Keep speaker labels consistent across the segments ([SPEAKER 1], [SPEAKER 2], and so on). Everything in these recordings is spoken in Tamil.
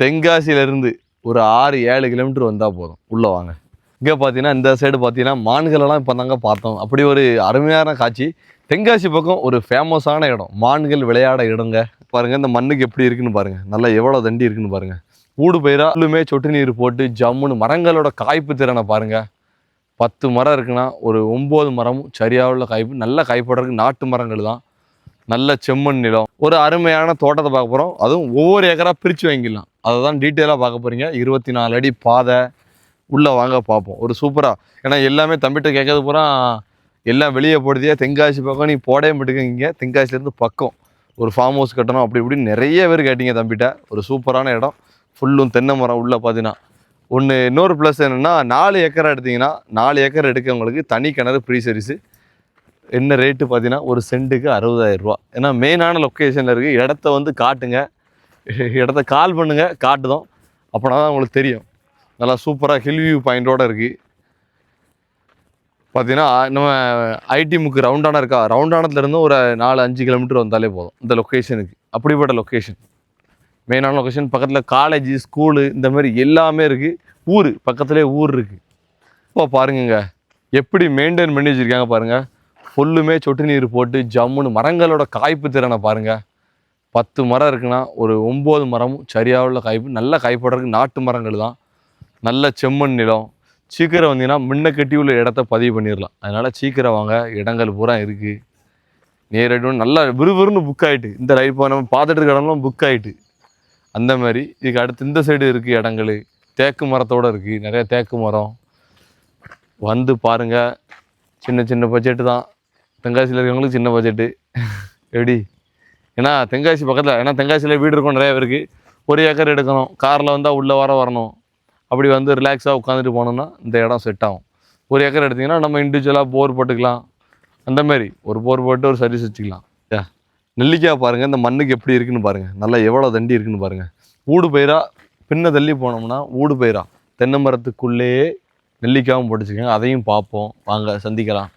[SPEAKER 1] தென்காசியிலேருந்து ஒரு ஆறு ஏழு கிலோமீட்டர் வந்தால் போதும். உள்ளே வாங்க. இங்கே பார்த்தீங்கன்னா இந்த சைடு பார்த்தீங்கன்னா மான்களெல்லாம் இப்போ தாங்க பார்த்தோம். அப்படி ஒரு அருமையான காட்சி. தென்காசி பக்கம் ஒரு ஃபேமஸான இடம். மான்கள் விளையாட இடங்க. பாருங்கள் இந்த மண்ணுக்கு எப்படி இருக்குன்னு பாருங்கள் நல்லா எவ்வளோ தண்டி இருக்குன்னு பாருங்கள் ஊடு பயிராக உள்ளுமே சொட்டு நீர் போட்டு ஜம்முன்னு மரங்களோட காய்ப்பு திறனை பாருங்கள் பத்து மரம் இருக்குன்னா ஒரு ஒம்பது மரமும் சரியாக உள்ள காய்ப்பு நல்ல காய்ப்படுறதுக்கு நாட்டு மரங்கள் தான். நல்ல செம்மண் நிலம். ஒரு அருமையான தோட்டத்தை பார்க்க போகிறோம் அதுவும் ஒவ்வொரு ஏக்கராக பிரித்து வாங்கிடலாம். அதை தான் டீட்டெயிலாக பார்க்க போகிறீங்க இருபத்தி நாலு அடி பாதை உள்ளே வாங்க பார்ப்போம். ஒரு சூப்பராக ஏன்னா எல்லாமே தம்பிட்ட கேட்கறது பூரா எல்லாம் வெளியே போடுதியா தென்காசி பக்கம். நீ போடவே மாட்டேங்க தென்காசிலேருந்து பக்கம். ஒரு ஃபார்ம் ஹவுஸ் கட்டணும் அப்படி இப்படின்னு நிறைய பேர் கேட்டிங்க தம்பிட்ட. ஒரு சூப்பரான இடம். ஃபுல்லும் தென்னை மரம் உள்ளே பார்த்தீங்கன்னா ஒன்று இன்னொரு ப்ளஸ் என்னென்னா நாலு ஏக்கரை எடுத்தீங்கன்னா நாலு ஏக்கர் எடுக்கவங்களுக்கு தனி கிணறு ஃப்ரீ சர்வீஸு என்ன ரேட்டு பார்த்தீங்கன்னா ஒரு சென்ட்டுக்கு அறுபதாயிரம் ரூபா ஏன்னா மெயினான லொக்கேஷனில் இருக்குது இடத்த வந்து காட்டுங்க. இடத்த கால் பண்ணுங்க காட்டுதோம். அப்போனா தான் உங்களுக்கு தெரியும். நல்லா சூப்பராக ஹில் வியூ பாயிண்ட்டோடு இருக்குது பார்த்தீங்கன்னா நம்ம ஐடி முக்கு ரவுண்டான இருக்கா? ரவுண்டானத்துலேருந்து ஒரு நாலு அஞ்சு கிலோமீட்டர் வந்தாலே போதும். இந்த லொக்கேஷனுக்கு அப்படிப்பட்ட லொக்கேஷன் மெயினான லொக்கேஷன் பக்கத்தில் காலேஜ் ஸ்கூலு இந்த மாதிரி எல்லாமே இருக்குது ஊர் பக்கத்துலேயே ஊர் இருக்குது இப்போ பாருங்கங்க. எப்படி மெயின்டைன் பண்ணி வச்சுருக்காங்க பாருங்கள் ஃபுல்லுமே சொட்டு நீர் போட்டு ஜம்முன்னு மரங்களோட காய்ப்பு திறனை பாருங்கள் பத்து மரம் இருக்குன்னா ஒரு ஒம்பது மரமும் சரியாக உள்ள காய் நல்ல காய்ப்படுறதுக்கு நாட்டு மரங்கள் தான். நல்ல செம்மண் நிலம். சீக்கிரம் வந்தீங்கன்னா முன்ன கட்டி உள்ள இடத்த பதிவு பண்ணிடலாம். அதனால் சீக்கிரம் வாங்க. இடங்கள் பூரா இருக்குது நேரடி நல்லா விறுவிறுன்னு புக் ஆகிட்டு இந்த ரைட் இப்போ நம்ம பார்த்துட்டு இருக்க இடம்லாம் புக் ஆகிட்டு அந்த மாதிரி. இதுக்கு அடுத்து இந்த சைடு இருக்குது இடங்கள். தேக்கு மரத்தோடு இருக்குது நிறைய தேக்கு மரம். வந்து பாருங்கள் சின்ன சின்ன பட்ஜெட்டு தான். தென்காசியில் இருக்கவங்களுக்கு சின்ன பட்ஜெட்டு எப்படி ஏன்னா தென்காசி பக்கத்தில் ஏன்னா தென்காசியில் வீடு இருக்கும் நிறைய பேருக்கு. ஒரு ஏக்கர் எடுக்கணும் காரில் வந்தால் உள்ளே வர வரணும். அப்படி வந்து ரிலாக்ஸாக உட்காந்துட்டு போனோம்னா இந்த இடம் செட் ஆகும். ஒரு ஏக்கர் எடுத்திங்கன்னா நம்ம இண்டிவிஜுவலாக போர் போட்டுக்கலாம். அந்த மாதிரி ஒரு போர் போட்டு ஒரு சர்வீஸ் வச்சுக்கலாம் ஏ நெல்லிக்காய் பாருங்கள் இந்த மண்ணுக்கு எப்படி இருக்குன்னு பாருங்கள் நல்லா எவ்வளோ தண்டி இருக்குன்னு பாருங்கள் ஊடு பயிராக பின்ன தள்ளி போனோம்னா ஊடு பயிரா. தென்னை மரத்துக்குள்ளேயே நெல்லிக்காயும் போட்டுச்சுக்கோங்க அதையும் பார்ப்போம். வாங்க சந்திக்கலாம்.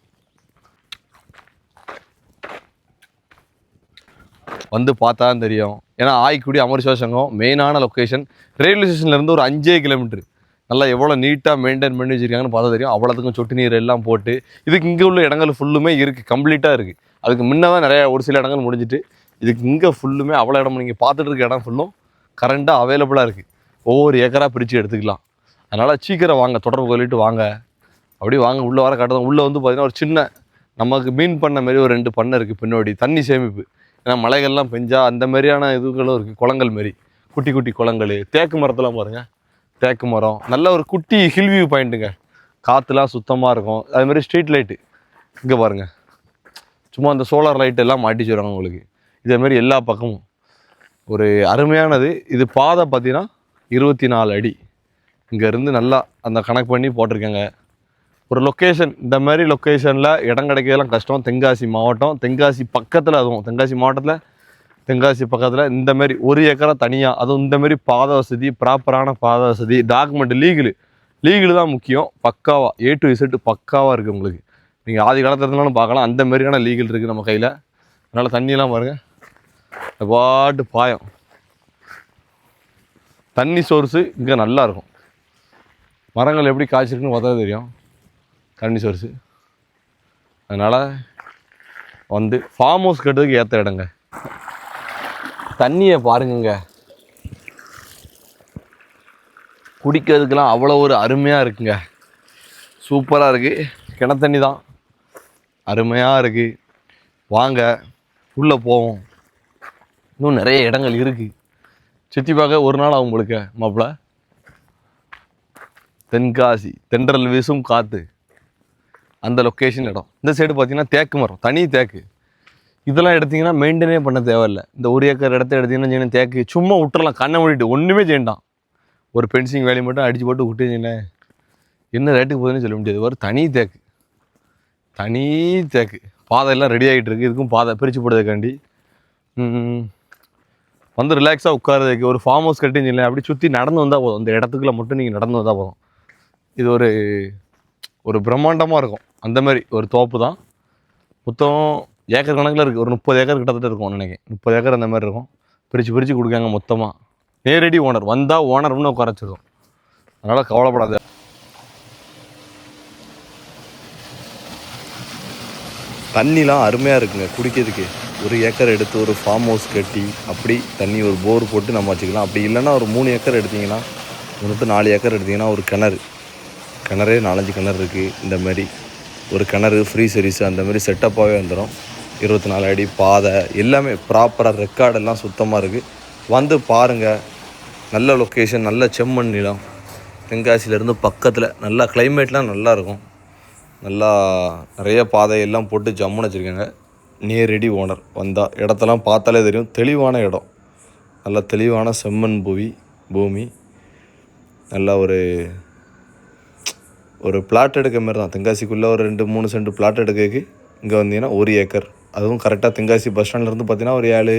[SPEAKER 1] வந்து பார்த்தா தான் தெரியும். ஏன்னா ஆய்க்குடி அமர் சங்கம் மெயினான லொக்கேஷன் ரயில்வே ஸ்டேஷன்லேருந்து ஒரு அஞ்சே கிலோமீட்டர் நல்லா எவ்வளோ நீட்டாக மெயின்டைன் பண்ணி வச்சுருக்காங்கன்னு பார்த்தா தெரியும். அவ்வளோத்துக்கும் சொட்டு நீர் எல்லாம் போட்டு இதுக்கு இங்கே உள்ள இடங்கள் ஃபுல்லுமே இருக்குது கம்ப்ளீட்டாக இருக்குது அதுக்கு முன்ன தான் நிறையா ஒரு சில இடங்கள் முடிஞ்சிட்டு இதுக்கு இங்கே ஃபுல்லுமே அவ்வளோ இடம் நீங்கள் பார்த்துட்டு இருக்க இடம் ஃபுல்லும் கரண்ட்டாக அவைலபிளாக இருக்குது ஒவ்வொரு ஏக்கராக பிரித்து எடுத்துக்கலாம். அதனால் சீக்கிரம் வாங்க தொடர்பு கொள்ளிட்டு வாங்க. அப்படியே வாங்க உள்ளே வர கட்டதான் உள்ளே வந்து பார்த்தீங்கன்னா ஒரு சின்ன நமக்கு மீன் பண்ண மாதிரி ஒரு ரெண்டு பண்ணை இருக்குது பின்னாடி தண்ணி சேமிப்பு. ஏன்னா மலைகள்லாம் பெஞ்சா அந்த மாதிரியான இதுகளும் இருக்குது குளங்கள் மாரி. குட்டி குட்டி குளங்கள். தேக்கு மரத்தெல்லாம் பாருங்கள் தேக்கு மரம். நல்ல ஒரு குட்டி ஹில் வியூ பாயிண்ட்டுங்க காற்றுலாம் சுத்தமாக இருக்கும். அது மாதிரி ஸ்ட்ரீட் லைட்டு இங்கே பாருங்கள் சும்மா அந்த சோலார் லைட் எல்லாம் மாட்டிச்சு வச்சுருவாங்க உங்களுக்கு. இதே மாதிரி எல்லா பக்கமும். ஒரு அருமையானது. இது பாதை பார்த்தீங்கன்னா இருபத்தி நாலு அடி. இங்கேருந்து நல்லா அந்த கணக்கு பண்ணி போட்டிருக்காங்க. ஒரு லொக்கேஷன் இந்த மாதிரி லொக்கேஷனில் இடம் கிடைக்கிறதுலாம் கஷ்டம். தென்காசி மாவட்டம் தென்காசி பக்கத்தில் அதுவும். தென்காசி மாவட்டத்தில் தென்காசி பக்கத்தில் இந்த மாதிரி ஒரு ஏக்கரா தனியாக அதுவும் இந்த மாதிரி பாதை வசதி ப்ராப்பரான பாதை வசதி டாக்குமெண்ட் லீகலு லீகலு தான் முக்கியம். பக்காவாக ஏ டு இசட்டு பக்காவாக இருக்குது உங்களுக்கு. நீங்கள் ஆதி காலத்தில் இருந்தாலும் பார்க்கலாம். அந்த மாதிரியான லீகல் இருக்குது நம்ம கையில். அதனால் தண்ணியெல்லாம் பாருங்கள் பாட்டு பாயம். தண்ணி சோர்ஸு இங்கே நல்லா இருக்கும். மரங்கள் எப்படி காய்ச்சிருக்குன்னு பார்த்தா தெரியும். தண்ணி சோர்ஸு. அதனால் வந்து ஃபார்ம் ஹவுஸ் கட்டுறதுக்கு ஏற்ற இடங்க. தண்ணியை பாருங்கங்க. குடிக்கிறதுக்கெல்லாம் அவ்வளோ ஒரு அருமையாக இருக்குங்க. சூப்பராக இருக்குது கிணத்தண்ணி தான். அருமையாக இருக்குது வாங்க உள்ளே போவோம். இன்னும் நிறைய இடங்கள் இருக்குது சுற்றி பார்க்க ஒரு நாள் ஆகும் உங்களுக்கு மாப்பிள்ள தென்காசி தென்றல் வீசும் காற்று அந்த லொக்கேஷன் இடம். இந்த சைடு பார்த்தீங்கன்னா தேக்கு மரம் தனி தேக்கு. இதெல்லாம் எடுத்திங்கன்னா மெயின்டைனே பண்ண தேவையில்லை. இந்த ஒரு ஏக்கர் இடத்த எடுத்திங்கன்னா தேக்கு. சும்மா விட்டுறலாம் கண்ணை மூடிட்டு. ஒன்றுமே செய்யண்டாம் ஒரு பென்சிங் வேலையை மட்டும் அடித்து போட்டு விட்டுச்சிங்களே என்ன ரேட்டுக்கு போகுதுன்னு சொல்ல முடியாது. ஒரு தனி தேக்கு. தனி தேக்கு. பாதை எல்லாம் ரெடி ஆகிட்டு இருக்கு. இதுக்கும் பாதை பிரித்து போடுறதுக்காண்டி. வந்து ரிலாக்ஸாக உட்காரதுக்கு ஒரு ஃபார்ம் ஹவுஸ் கட்டிங்களேன் அப்படி சுற்றி நடந்து வந்தால் போதும். இந்த இடத்துக்குள்ள மட்டும் நீங்கள் நடந்து வந்தால் போதும். இது ஒரு ஒரு பிரம்மாண்டமாக இருக்கும். அந்த மாதிரி ஒரு தோப்பு தான். மொத்தம் ஏக்கர் கணக்கில் இருக்குது ஒரு முப்பது ஏக்கர் கிட்டத்தட்ட இருக்கும் நினைக்கிறேன். முப்பது ஏக்கர் அந்த மாதிரி இருக்கும். பிரித்து பிரித்து கொடுக்காங்க மொத்தமாக நேரடி ஓனர் வந்தால் ஓனர் இன்னும் குறைச்சிடும் அதனால் கவலைப்படாத. தண்ணிலாம் அருமையாக இருக்குங்க. குடிக்கிறதுக்கு. ஒரு ஏக்கர் எடுத்து ஒரு ஃபார்ம் ஹவுஸ் கட்டி அப்படி தண்ணி ஒரு போர் போட்டு நம்ம வச்சுக்கலாம். அப்படி இல்லைன்னா ஒரு மூணு ஏக்கர் எடுத்தீங்கன்னா ஒன்று நாலு ஏக்கர் எடுத்தீங்கன்னா ஒரு கிணறு. கிணறே நாலஞ்சு கிணறு இருக்குது இந்த மாதிரி ஒரு கிணறு ஃப்ரீ சர்வீஸ் அந்த மாதிரி செட்டப்பாகவே வந்துடும் இருபத்தி நாலு அடி பாதை எல்லாமே ப்ராப்பராக ரெக்கார்டெல்லாம் சுத்தமாக இருக்குது வந்து பாருங்கள் நல்ல லொக்கேஷன் நல்ல செம்மண் நிலம். தென்காசியிலேருந்து பக்கத்தில் நல்லா கிளைமேட்லாம் நல்லாயிருக்கும் நல்லா நிறைய பாதை எல்லாம் போட்டு ஜம்முன்னு வச்சுருக்காங்க. நேரடி ஓனர் வந்தால் இடத்தெல்லாம் பார்த்தாலே தெரியும். தெளிவான இடம். நல்லா தெளிவான செம்மண் பூவி பூமி. நல்லா ஒரு ஒரு பிளாட் எடுக்க மாதிரி தான். தென்காசிக்குள்ளே ஒரு ரெண்டு மூணு சென்ட் பிளாட் எடுக்கிறதுக்கு இங்கே வந்தீங்கன்னா ஒரு ஏக்கர். அதுவும் கரெக்டாக தென்காசி பஸ் ஸ்டாண்ட்லேருந்து பார்த்தீங்கன்னா ஒரு ஏழு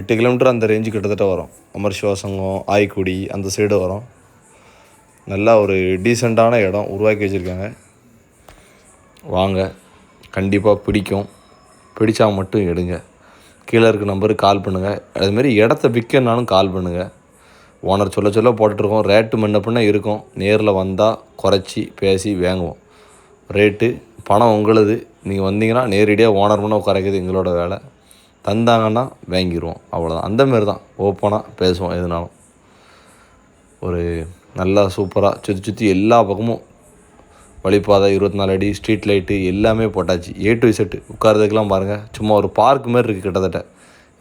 [SPEAKER 1] எட்டு கிலோமீட்டர் அந்த ரேஞ்சு கிட்டத்தட்ட வரும். அமர் சிவாசங்கம் ஆய்க்குடி அந்த சைடு வரும். நல்லா ஒரு டீசெண்டான இடம் உருவாக்கி வச்சுருக்காங்க. வாங்க. கண்டிப்பாக பிடிக்கும். பிடிச்சா மட்டும் எடுங்க. கீழே இருக்க நம்பருக்கு கால் பண்ணுங்கள் அதுமாரி இடத்த விற்கனாலும் கால் பண்ணுங்கள் ஓனர் சொல்ல சொல்ல போட்டுட்ருக்கோம். ரேட்டு முன்ன பின்ன இருக்கும். நேரில் வந்தால் குறைச்சி பேசி வாங்குவோம். ரேட்டு பணம் உங்களுது. நீங்கள் வந்தீங்கன்னா நேரடியாக ஓனர் பண்ண குறைக்குது எங்களோட வேலை. தந்தாங்கன்னா வாங்கிடுவோம் அவ்வளோதான் அந்தமாரி தான் ஓப்பனாக பேசுவோம் எதுனாலும். ஒரு நல்லா சூப்பராக சுற்றி சுற்றி எல்லா பக்கமும் வழிப்பாதை இருபத்தி நாலு அடி ஸ்ட்ரீட் லைட்டு எல்லாமே போட்டாச்சு. ஏ டு செட்டு உட்காரதுக்கெலாம் பாருங்கள் சும்மா ஒரு பார்க் மாதிரி இருக்குது கிட்டத்தட்ட.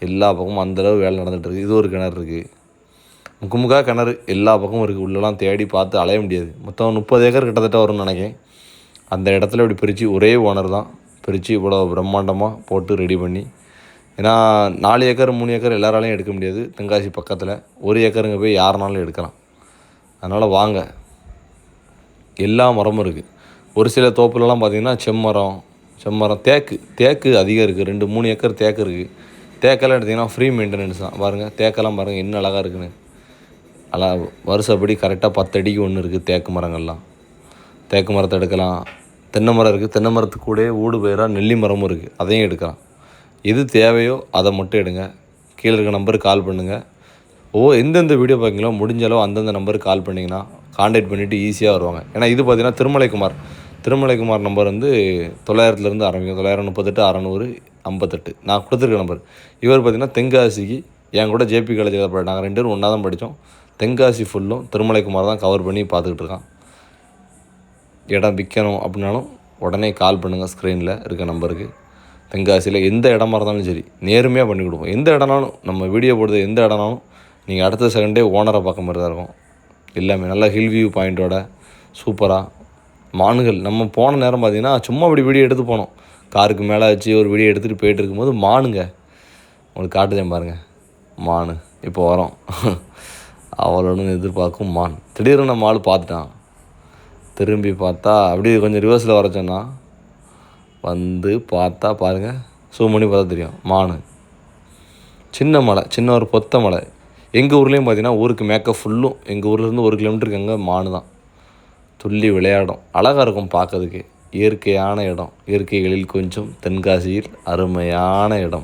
[SPEAKER 1] எல்லா பக்கமும் அந்தளவு வேலை நடந்துகிட்டு இருக்குது இது ஒரு கிணறு இருக்குது முக்குமுக்கா கிணறு எல்லா பக்கமும் இருக்குது உள்ளெல்லாம் தேடி பார்த்து அலைய முடியாது. மொத்தம் முப்பது ஏக்கர் கிட்டத்தட்ட வரும்னு நினைக்கிறேன். அந்த இடத்துல இப்படி பிரித்து ஒரே ஓனர் தான். பிரித்து இவ்வளோ பிரம்மாண்டமாக போட்டு ரெடி பண்ணி. ஏன்னா நாலு ஏக்கர் மூணு ஏக்கர் எல்லாராலையும் எடுக்க முடியாது. தென்காசி பக்கத்தில். ஒரு ஏக்கருங்க போய் யாருனாலும் எடுக்கலாம். அதனால் வாங்க. எல்லா மரமும் இருக்குது ஒரு சில தோப்புலலாம் பார்த்தீங்கன்னா செம்மரம் செம்மரம் தேக்கு தேக்கு அதிகம் இருக்குது ரெண்டு மூணு ஏக்கர் தேக்கு இருக்குது தேக்கெல்லாம் எடுத்திங்கன்னா ஃப்ரீ மெயின்டெனன்ஸ் தான். பாருங்கள் தேக்கெல்லாம் பாருங்கள் என்ன அழகாக இருக்குன்னு. அழகா வருஷப்படி கரெக்டாக பத்து அடிக்கு ஒன்று இருக்குது தேக்கு மரங்கள்லாம். தேக்கு மரத்தை எடுக்கலாம். தென்னை மரம் இருக்குது தென்னை மரத்துக்கு கூட ஊடு பயிராக நெல்லி மரமும் இருக்குது அதையும் எடுக்கலாம். எது தேவையோ அதை மட்டும் எடுங்க. கீழே இருக்க நம்பருக்கு கால் பண்ணுங்கள் ஓ எந்தெந்த வீடியோ பார்க்கீங்களோ முடிஞ்சளவு அந்தந்த நம்பருக்கு கால் பண்ணிங்கன்னா காண்டாக்ட் பண்ணிவிட்டு ஈஸியாக வருவாங்க. ஏன்னா இது பார்த்தீங்கன்னா திருமலைக்குமார். திருமலைக்குமார் நம்பர் வந்து தொள்ளாயிரத்துலேருந்து ஆரம்பிக்கும். தொள்ளாயிரம் முப்பத்தெட்டு அறநூறு ஐம்பத்தெட்டு. நான் கொடுத்துருக்க நம்பர் இவர் பார்த்தீங்கன்னா தென்காசிக்கு என் கூட ஜேபி காலேஜில் படித்தாங்க நாங்கள் ரெண்டு பேரும் ஒன்றா தான் படித்தோம் தென்காசி ஃபுல்லும் திருமலைக்குமார் தான் கவர் பண்ணி பார்த்துக்கிட்டு இருக்கான். இடம் விற்கணும் அப்படின்னாலும் உடனே கால் பண்ணுங்கள் ஸ்க்ரீனில் இருக்க நம்பருக்கு தென்காசியில் எந்த இடமா இருந்தாலும் சரி நேர்மையாக பண்ணி கொடுப்போம். எந்த இடம்னாலும் நம்ம வீடியோ போடுறது எந்த இடம்னாலும் நீங்கள் அடுத்த செகண்டே ஓனரை பார்க்க மாதிரி தான் இருக்கும். எல்லாமே நல்லா ஹில் வியூ பாயிண்ட்டோட சூப்பராக மான்கள் நம்ம போன நேரம் பார்த்தீங்கன்னா சும்மா இப்படி வீடியோ எடுத்து போனோம். காருக்கு மேலே வச்சு ஒரு வீடியோ எடுத்துகிட்டு போயிட்டு இருக்கும்போது மானுங்க. உங்களுக்கு காட்டுதேன் பாருங்கள் மானு இப்போ வரோம். அவளோட எதிர்பார்க்கும் மான். திடீர்னு நம்ம ஆள் பார்த்துட்டான். திரும்பி பார்த்தா அப்படியே கொஞ்சம் ரிவர்ஸில் வர சொன்னான் வந்து பார்த்தா பாருங்கள் ஜூம் பண்ணி பார்த்தா தெரியும் மான். சின்ன மலை சின்ன ஒரு பொத்த மலை. எங்கள் ஊர்லேயும் பார்த்தீங்கன்னா ஊருக்கு மேக்கப் ஃபுல்லும் எங்கள் ஊர்லேருந்து ஒரு கிலோமீட்டருக்கு அங்கே மானு தான். துள்ளி விளையாடும். அழகாக இருக்கும் பார்க்கறதுக்கு. இயற்கையான இடம். இயற்கைகளில் கொஞ்சம் தென்காசியில் அருமையான இடம்.